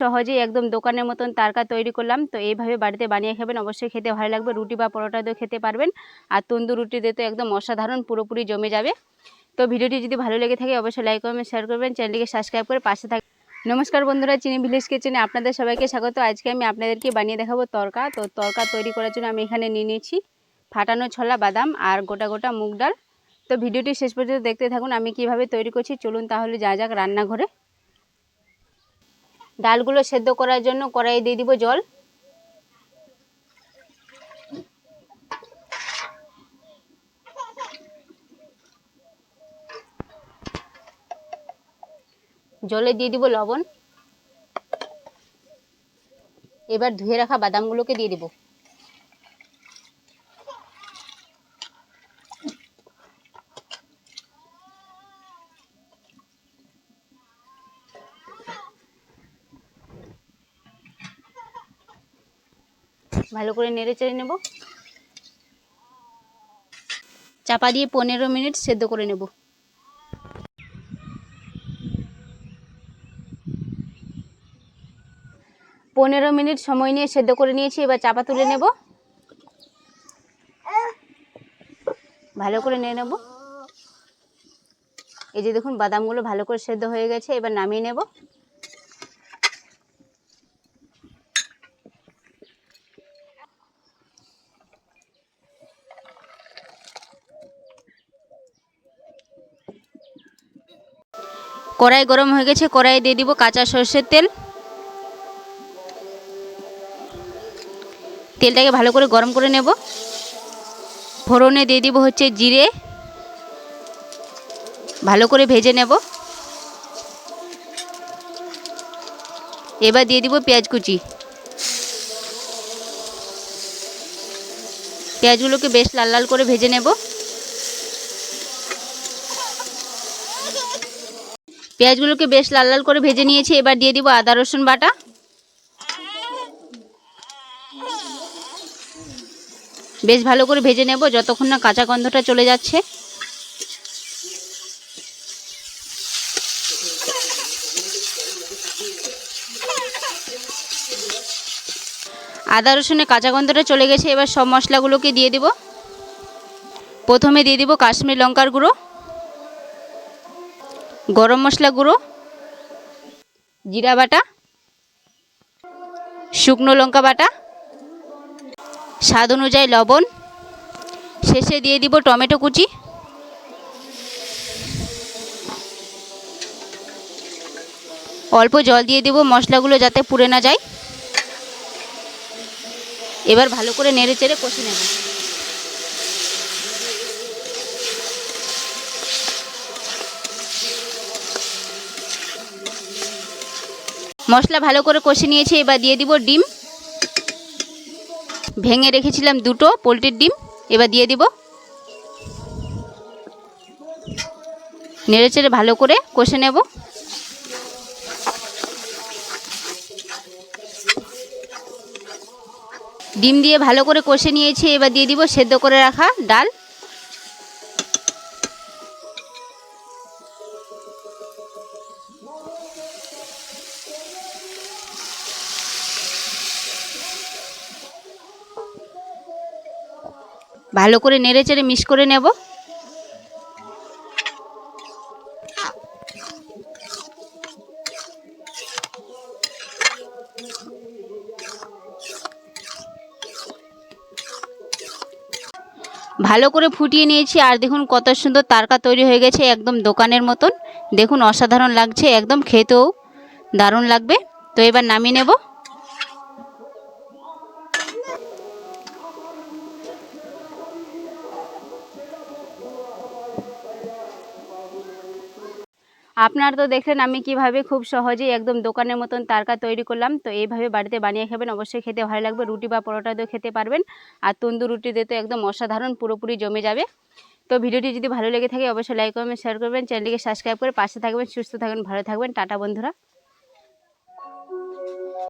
সহজেই একদম দোকানের মতন তারকা তৈরি করলাম। তো এইভাবে বাড়িতে বানিয়ে খাবেন, অবশ্যই খেতে ভালো লাগবে। রুটি বা পরোটা দিয়েও খেতে পারবেন। আর তন্দুর রুটি দিয়ে তো একদম অসাধারণ পুরোপুরি জমে যাবে। তো ভিডিওটি যদি ভালো লেগে থাকে, অবশ্যই লাইক করবেন শেয়ার করবেন। চ্যানেলটিকে সাবস্ক্রাইব করে পাশে থাক নমস্কার বন্ধুরা, চিনি ভিলেজ কিচেনে আপনাদের সবাইকে স্বাগত। আজকে আমি আপনাদেরকে বানিয়ে দেখাবো তরকা। তো তরকা তৈরি করার জন্য আমি এখানে নিয়ে নিয়েছি ফাটানো ছোলা, বাদাম আর গোটা গোটা মুগ ডাল। তো ভিডিওটি শেষ পর্যন্ত দেখতে থাকুন, আমি কীভাবে তৈরি করছি। চলুন তাহলে যা যাক রান্নাঘরে। ডালগুলো সেদ্ধ করার জন্য কড়াইয়ে দিয়ে দিব জল। জলে দিয়ে দিব লবণ। এবার ধুয়ে রাখা বাদামগুলোকে দিয়ে দিব। ভালো করে নেড়ে চেড়ে নেব। চাপা দিয়ে পনেরো মিনিট সেদ্ধ করে নেব। পনেরো মিনিট সময় নিয়ে সেদ্ধ করে নিয়েছি, এবার চাপা তুলে নেব। ভালো করে নিয়ে নেব। এই যে দেখুন, বাদামগুলো ভালো করে সেদ্ধ হয়ে গেছে, এবার নামিয়ে নেব। কড়াই গরম হয়ে গেছে, কড়াই দিয়ে দিব কাঁচা সর্ষের তেল। তেলটাকে ভালো করে গরম করে নেব। ফোড়নে দিয়ে দিব হচ্ছে জিরে। ভালো করে ভেজে নেব। এবার দিয়ে দিব পেঁয়াজ কুচি। পেঁয়াজগুলোকে বেশ লাল লাল করে ভেজে নেব। পেঁয়াজগুলোকে বেশ লাল লাল করে ভেজে নিয়েছি, এবার দিয়ে দিব আদা, রসুন বাটা। বেশ ভালো করে ভেজে নেব যতক্ষণ না কাঁচা গন্ধটা চলে যাচ্ছে। আদা, রসুনে কাঁচা গন্ধটা চলে গেছে, এবার সব মশলাগুলোকে দিয়ে দিব। প্রথমে দিয়ে দিব কাশ্মীর লঙ্কার গুঁড়ো। গরম মশলা গুঁড়ো, জিরা বাটা, শুকনো লঙ্কা বাটা, স্বাদ অনুযায়ী লবণ, শেষে দিয়ে দিব টমেটো কুচি। অল্প জল দিয়ে দিব মশলাগুলো যাতে পুড়ে না যায়। এবার ভালো করে নেড়ে চেড়ে কষে নেব। মশলা ভালো করে কষে নিয়েছি, এবার দিয়ে দিব ডিম। ভেঙে রেখেছিলাম দুটো পোলট্রির ডিম, এবার দিয়ে দিব। নেড়ে চেড়ে ভালো করে কষে নেব। ডিম দিয়ে ভালো করে কষে নিয়েছি, এবার দিয়ে দিব সেদ্ধ করে রাখা ডাল। ভালো করে নেড়ে চেড়ে মিক্স করে নেব। ভালো করে ফুটিয়ে নিয়েছি আর দেখুন কত সুন্দর তারকা তৈরি হয়ে গেছে একদম দোকানের মতন। দেখুন অসাধারণ লাগছে, একদম খেতেও দারুণ লাগবে। তো এবার নামিয়ে নেব। আপনারা তো দেখলেন আমি কীভাবে খুব সহজেই একদম দোকানের মতন তারকা তৈরি করলাম। তো এইভাবে বাড়িতে বানিয়ে খাবেন, অবশ্যই খেতে ভালো লাগবে। রুটি বা পরোটা দিয়েও খেতে পারবেন। আর তন্দুর রুটি দিয়ে তো একদম অসাধারণ পুরোপুরি জমে যাবে। তো ভিডিওটি যদি ভালো লেগে থাকে, অবশ্যই লাইক করবেন শেয়ার করবেন। চ্যানেলটিকে সাবস্ক্রাইব করে পাশে থাকবেন, সুস্থ থাকবেন, ভালো থাকবেন। টাটা বন্ধুরা।